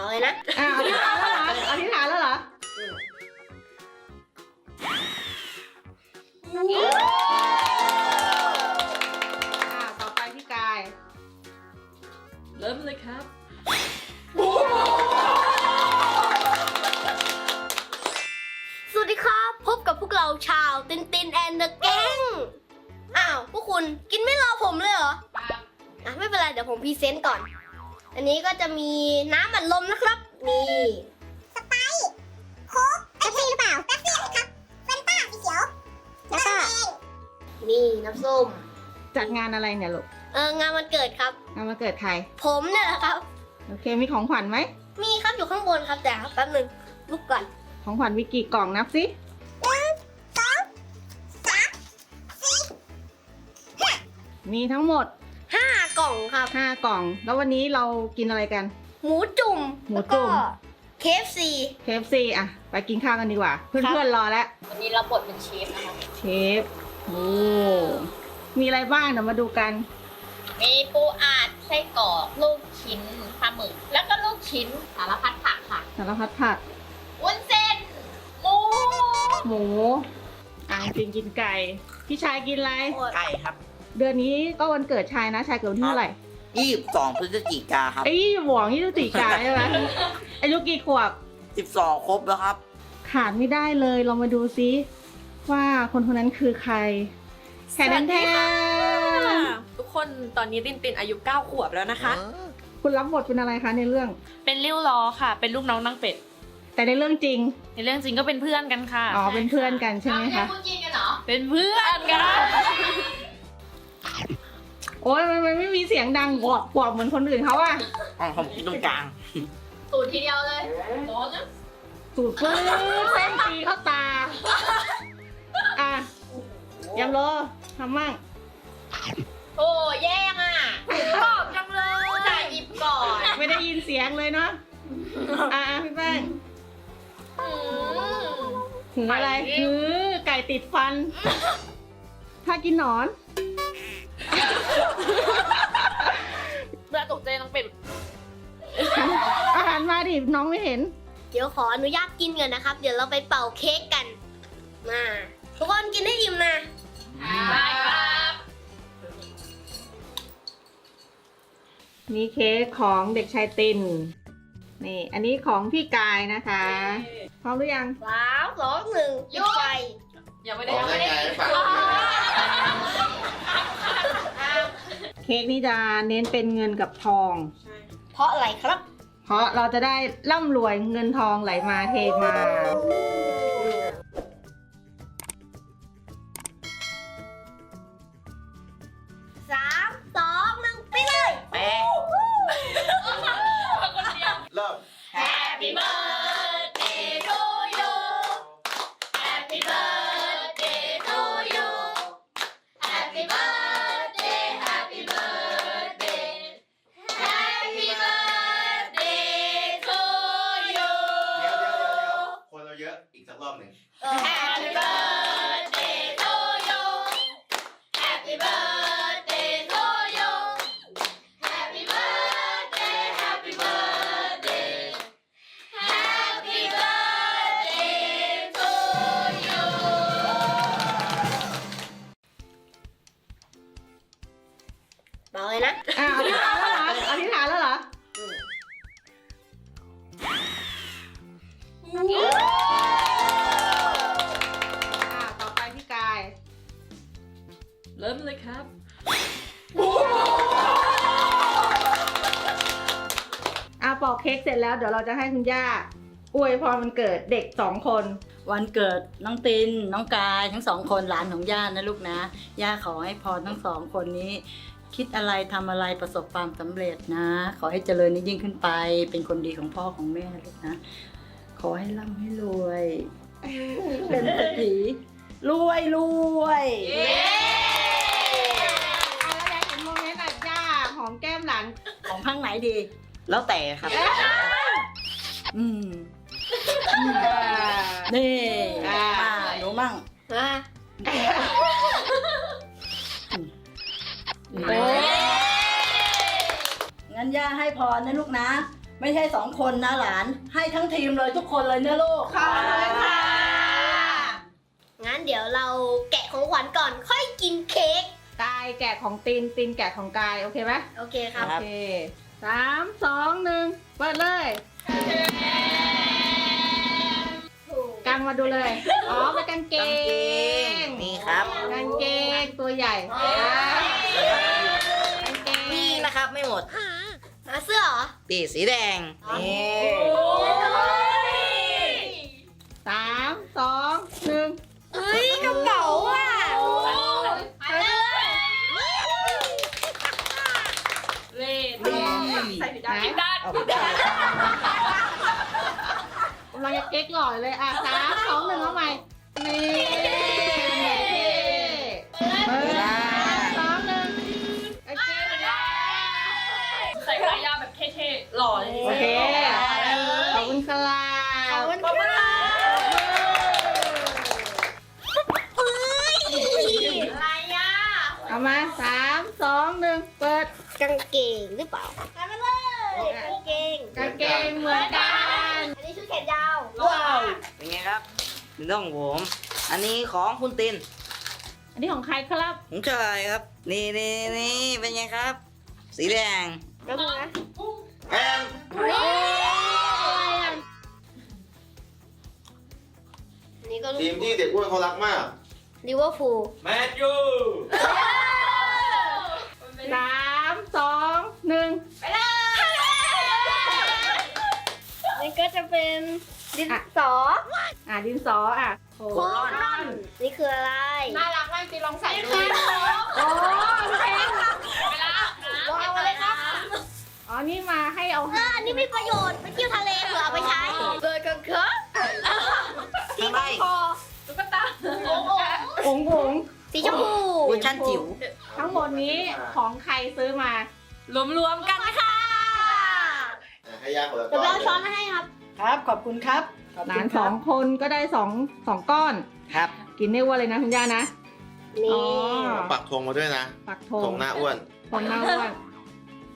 บอกเลยนะอ้าวอธิษฐานแล้วเหรออธิษฐานแล้วเหรออ่าต่อไปพี่กาย เริ่มเลยครับ สวัสดีครับ พบกับพวกเราชาวตินตินแอนเดอะแก๊งอ้าว พวกคุณกินไม่รอผมเลยเหรออะไม่เป็นไร เดี๋ยวผมพรีเซนต์ก่อน อันนี้ก็จะมีน้ำอัดลมนะครับนี่สไปซ์โค้กเป๊ปซี่หรือเปล่าเป๊ปซี่ครับเฟนต้าสีเขียวแล้วก็นี่น้ำส้มจัดงานอะไรเนี่ยลูกเอองานวันเกิดครับ งานมาเกิดใคร ผมเนี่ยแหละครับ โอเคมีของขวัญไหม มีครับอยู่ข้างบนครับแต่แป๊บหนึงลุกก่อน ของขวัญมีกี่กล่องนับสิสองสามมีทั้งหมด5 กล่องครับ5กล่อง แล้ววันนี้เรากินอะไรกัน หมูจุ่มหมูจุ่ม เคฟซี KFC อะ ไปกินข้าวกันดีกว่า เพื่อนๆรอแล้ว วันนี้เราบทเป็นเชฟนะคะ เชฟโอ้มีอะไรบ้างเดี๋ยวมาดูกัน มีปูอัดไส้กรอกลูกชิ้นปลาหมึก แล้วก็ลูกชิ้นสารพัดผักค่ะสารพัดผัก วุ้นเส้น หมูหมูอ่างกินกินไก่ พี่ชายกินอะไร ไก่ครับ เดือนนี้ก็วันเกิดชายนะชายเกิดวันที่เท่าไหร่ยี่สิบสองพฤศจิกาครับไอ้หวงยี่สิบสี่กาใช่ไหมอายุกี่ขวบสิบสองครบแล้วครับ ขาดไม่ได้เลยเรามาดูซิว่าคนคนนั้นคือใครแทนแทนทุกคนตอนนี้ตินตินอายุ9ขวบแล้วนะคะ คุณรับบทเป็นอะไรคะในเรื่อง เป็นริ้วล้อค่ะ เป็นลูกน้องนางเป็ด แต่ในเรื่องจริง ในเรื่องจริงก็เป็นเพื่อนกันค่ะ อ๋อ เป็นเพื่อนกันใช่ไหมคะพูดจริงกันเหรอ เป็นเพื่อนกัน โอ้ยมันมันไม่มีเสียงดังกวบกวบเหมือนคนอื่นเขาอะอ๋อผมกินตรงกลางสูตรทีเดียวเลยร้อนนะสูดปื้ดเส้นตีเข้าตา อะยำโลทำมั่งโอ้แย่งอะชอบจังเลยจ่ายหยิบก่อนไม่ได้ยินเสียงเลยเนาะอะอะพี่แป้งอืม ถึงอะไรไก่ดิคือไก่ติดฟัน ถ้ากินหนอน เมื่อตกใจนางเป็ดอาหารมาดิน้องไม่เห็น เดี๋ยวขออนุญาตกินกันนะครับ เดี๋ยวเราไปเป่าเค้กกัน มาทุกคนกินให้อิ่มนะได้ครับนี่เค้กของเด็กชายติน นี่ อันนี้ของพี่กายนะคะ พร้อมหรือยังสามสองหนึ่งหยุดไฟยังไม่ได้บอกได้ไงฝากเค้กนี่จะเน้นเป็นเงินกับทองเพราะอะไรครับ เพราะเราจะได้ร่ำรวยเงินทองไหลมาเทมา คนเราเยอะอีกสักรอบหนึ่ง Happy birthday to you Happy birthday to you Happy birthday Happy birthday Happy birthday to you บอกเลยนะ เริ่มเลยครับอะปอกเค้กเสร็จแล้วเดี๋ยวเราจะให้คุณย่าอวยพรมันเกิดเด็กสองคน วันเกิดน้องตินน้องกายทั้งสองคนหลานของย่านะลูกนะ ย่าขอให้พรทั้งสองคนนี้ คิดอะไรทำอะไรประสบความสำเร็จนะ ขอให้เจริญยิ่งขึ้นไป เป็นคนดีของพ่อของแม่ลูกนะ ขอให้ร่ำให้รวย เป็นเศรษฐีรวยรวยอะ ของข้างไหนดี แล้วแต่ครับอืมอ่านี่อ่ามาหนูมั่งมางั้นย่าให้พรนะลูกนะ ไม่ใช่สองคนนะหลาน ให้ทั้งทีมเลยทุกคนเลยนะลูกขอบคุณค่ะ งั้นเดี๋ยวเราแกะของขวัญก่อนค่อยกินเค้ก กายแกะของตินตินแกะของกาย โอเคไหมโอเคครับ โอเคสามสองหนึ่งเปิดเลยกางมาดูเลย อ๋อเป็นกางเกกางเกงงนี่ครับ กางเกงตัวใหญ่อ่ากางเกงนี่นะครับไม่หมดหาเสื้อเหรอปีกสีแดง นี่ ใส่ผิดด้านไหนผิดด้านเอาไปได้กำลังจะเก๊กหล่อเลยอะสามสองหนึ่งเอาใหม่นี่เปิดสามสองหนึ่งกางเกงใส่ขายาวแบบเท่ๆหล่อเลยโอเคขอบคุณครับขอบคุณค่ะอะไรอะเอามาสามสองหนึ่งเปิดกางเกงหรือเปล่า นี่ต้องผม อันนี้ของคุณตินอันนี้ของใครครับผมชายครับ นี่นี่นี่เป็นไงครับ สีแดงแล้วมึงนะแอนเฮ้ยอะไรอะอันนี้ก็ลูทีมกที่เด็กอ้วนเขารักมากลิเวอร์พูลแมนยูสามสองหนึ่งนี่ก็จะเป็นดินสอ อะดินสออะโอ้โครอน นี่คืออะไร น่ารักมากจริงลองใส่ดูโหเพลงเวลาอาบน้ำวางมาเลยครับ อ๋อ นี่มาให้เอาเอออันนี้มีประโยชน์ ไปเที่ยวทะเลเผื่อเอาไปใช้เลยกันครับที่ไม่คอตุ๊กตาผงผงสีชมพูคุณชั้นจิ๋วทั้งหมดนี้ของใครซื้อมารวมๆกันค่ะ ให้ยากคนละเดี๋ยวก้เราอนช้อนมาให้ครับ ครับ ขอบคุณครับ ขอบหคุลานณคสรัอบงคนก็ได้สองสองก้อน ครับกินได้อ้ว่าเลยนะคุณย่านะนี่อ๋อปักธงมาด้วยนะปักธธงงหน้าอ้วน ธงหน้าอ้วน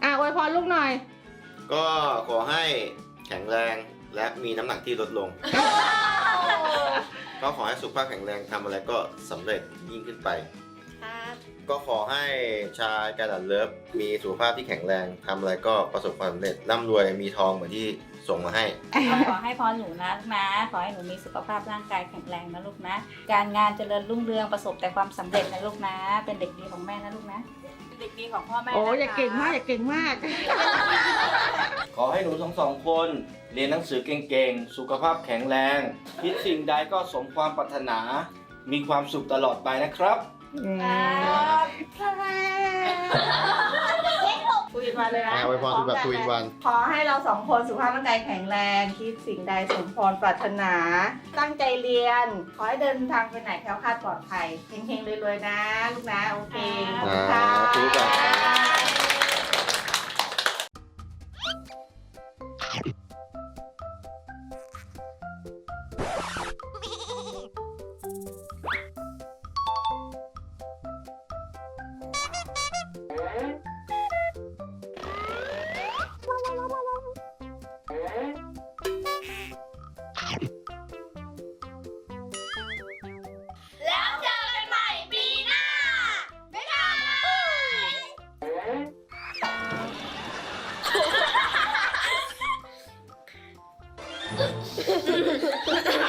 อะอวยพรลูกหน่อย ก็ขอให้แข็งแรงและมีน้ำหนักที่ลดลง ก็ขอให้สุขภาพแข็งแรงทำอะไรก็สำเร็จยิ่งขึ้นไป ครับก็ขอให้ชายกระดันเลิฟมีสุขภาพที่แข็งแรงทำอะไรก็ประสบความสำเร็จร่ำรวยมีทองเหมือนที่ส่งมาให้ ก็ขอให้พรหนูนะลูกนะ ขอให้หนูมีสุขภาพร่างกายแข็งแรงนะลูกนะ การงานเจริญรุ่งเรืองประสบแต่ความสำเร็จนะลูกนะ เป็นเด็กดีของแม่นะลูกนะเด็กดีของพ่อแม่โอ้อย่าเก่งมากอย่าเก่งมาก ขอให้หนูทั้งสองคน เรียนหนังสือเก่งๆ สุขภาพแข็งแรง คิดสิ่งใดก็สมความปรารถนา มีความสุขตลอดไปนะครับ คุยมาเลยนะอะอวยพรแบบคุยวัน ขอให้เราสองคนสุขภาพร่างกายแข็งแรง คิดสิ่งใดสมพรปรารถนา ตั้งใจเรียน ขอให้เดินทางไปไหนแคล้วคลาดปลอดภัยเฮงๆรวยๆนะ ลูกนะ โอเคขอบคุณค่ะ สาธุครับ Ha ha ha ha!